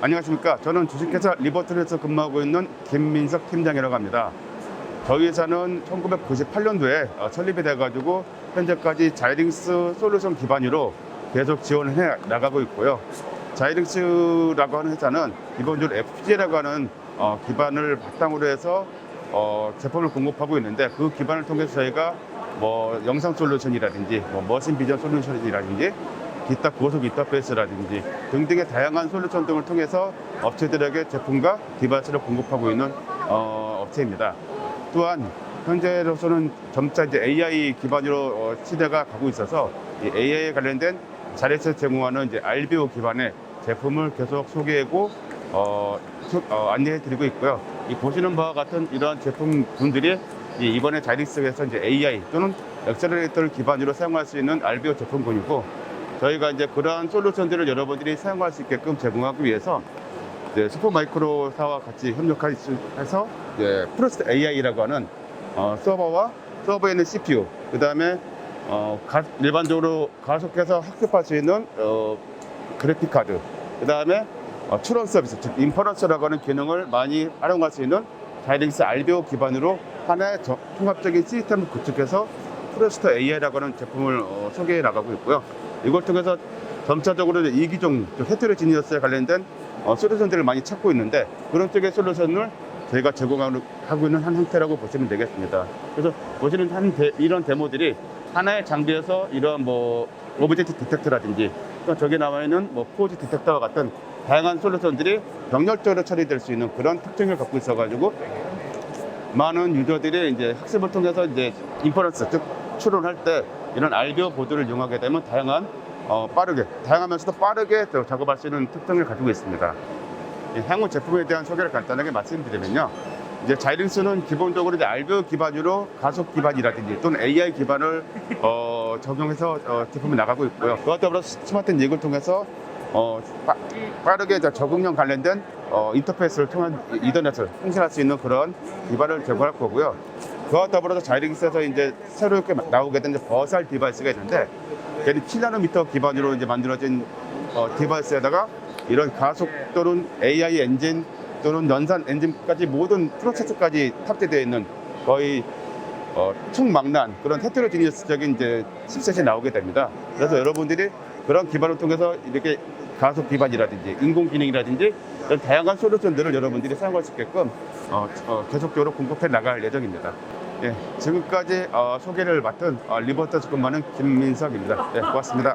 안녕하십니까. 저는 주식회사 리버틀에서 근무하고 있는 김민석 팀장이라고 합니다. 저희 회사는 1998년도에 어, 설립이 돼가지고 현재까지 자이링스 솔루션 기반으로 계속 지원을 해 나가고 있고요. 자이링스라고 하는 회사는 기본적으로 FPGA라고 하는 어, 기반을 바탕으로 해서 어, 제품을 공급하고 있는데 그 기반을 통해서 저희가 뭐 영상 솔루션이라든지 뭐 머신 비전 솔루션이라든지 기타 고속 인터페이스라든지 등등의 다양한 솔루션 등을 통해서 업체들에게 제품과 디바이스를 공급하고 있는 어, 업체입니다. 또한 현재로서는 점차 이제 AI 기반으로 어, 시대가 가고 있어서 이 AI에 관련된 자리에서 제공하는 이제 RBO 기반의 제품을 계속 소개하고 어, 소- 어, 안내해 드리고 있고요. 이 보시는 바와 같은 이러한 제품군들이 이 이번에 자이릭스에서 이제 AI 또는 엑셀러레이터를 기반으로 사용할 수 있는 RBO 제품군이고 저희가 이제 그러한 솔루션들을 여러분들이 사용할 수 있게끔 제공하기 위해서 이제 슈퍼마이크로사와 같이 협력해서 이제 프로스트 AI라고 하는 어, 서버와 서버에 있는 CPU, 그 다음에 어, 가- 일반적으로 가속해서 학습할 수 있는 어, 그래픽 카드, 그 다음에 어, 추론 서비스, 즉 인퍼런스라고 하는 기능을 많이 활용할 수 있는 자이링스 RBO 기반으로 하나의 저- 통합적인 시스템을 구축해서 프로스터 AI라고 하는 제품을 어, 소개해 나가고 있고요. 이걸 통해서 점차적으로 이기종, 헤테로지니어스에 관련된 어, 솔루션들을 많이 찾고 있는데 그런 쪽의 솔루션을 저희가 제공하고 있는 한 형태라고 보시면 되겠습니다. 그래서 보시는 한 데- 이런 데모들이 하나의 장비에서 이런 뭐 오브젝트 디텍터라든지 또 저기 나와 있는 뭐 포즈 디텍터와 같은 다양한 솔루션들이 병렬적으로 처리될 수 있는 그런 특징을 갖고 있어가지고 많은 유저들이 이제 학습을 통해서 이제 인퍼런스 즉 추론할 때 이런 RBO 보드를 이용하게 되면 다양한 어, 빠르게 다양하면서도 빠르게 저 작업할 수 있는 특징을 가지고 있습니다. 이 향후 제품에 대한 소개를 간단하게 말씀드리면요. 이제 자이링스는 기본적으로 이제 RBO 기반으로 가속 기반이라든지 또는 AI 기반을 어, 적용해서 어, 제품이 나가고 있고요. 그것 더불어 스마트 닉을 통해서 어, 빠, 르게 적응형 관련된 어, 인터페이스를 통한 이더넷을 통신할 수 있는 그런 기반을 제공할 거고요. 그와 더불어서 자이링스에서 이제 새롭게 나오게 된 버살 디바이스가 있는데 걔는 7나노미터 기반으로 이제 만들어진 어, 디바이스에다가 이런 가속 또는 AI 엔진 또는 연산 엔진까지 모든 프로세스까지 탑재되어 있는 거의 어, 총망란 그런 헤테로지니어스적인 이제 칩셋이 나오게 됩니다. 그래서 여러분들이 그런 기반을 통해서 이렇게 가속 기반이라든지 인공지능이라든지 이런 다양한 솔루션들을 여러분들이 사용할 수 있게끔 어, 어, 계속적으로 공급해 나갈 예정입니다. 예, 지금까지 어, 소개를 맡은 어, 리버터스 근무하는 김민석입니다. 예, 고맙습니다.